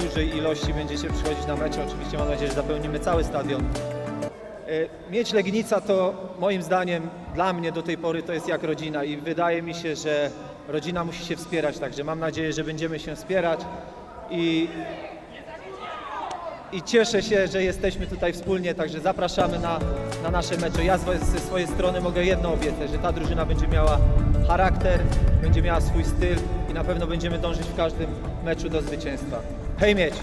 dużej ilości będziecie przychodzić na mecze. Oczywiście mam nadzieję, że zapełnimy cały stadion. E, Mieć Legnica to moim zdaniem, dla mnie do tej pory to jest jak rodzina i wydaje mi się, że rodzina musi się wspierać, także mam nadzieję, że będziemy się wspierać i, i cieszę się, że jesteśmy tutaj wspólnie, także zapraszamy na, na nasze mecze. Ja ze swojej strony mogę jedno obiecać, że ta drużyna będzie miała charakter, będzie miała swój styl i na pewno będziemy dążyć w każdym meczu do zwycięstwa. Hej mieć!